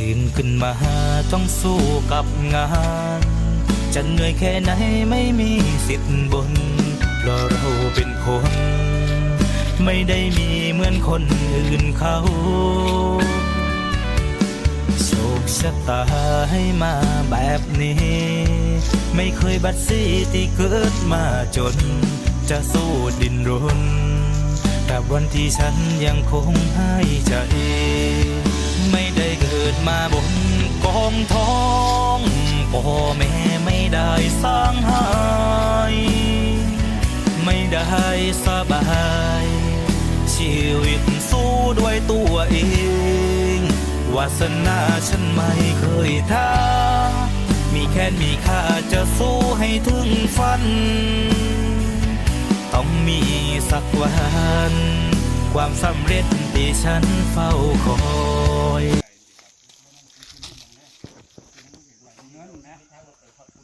ตื่นขึ้นมาต้องสู้กับงาน จะเหนื่อยแค่ไหนไม่มีสิทธิ์บนเพราะเราเป็นคน ไม่ได้มีเหมือนคนอื่นเขาโชคชะตาให้มาแบบนี้ ไม่เคยบัดซีที่เกิดมาจน จะสู้ดินรนแต่วันที่ฉันยังคงให้ใจ ด้เกิดมาบนกองท้องพ่อแม่ไม่ได้สร้างให้ไม่ได้สบาย ชีวิตสู้ด้วยตัวเอง วาสนาฉันไม่เคยท้า มีแค่มีค่าจะสู้ให้ถึงฝัน ต้องมีสักวัน ความสำเร็จที่ฉันเฝ้าคอย นะ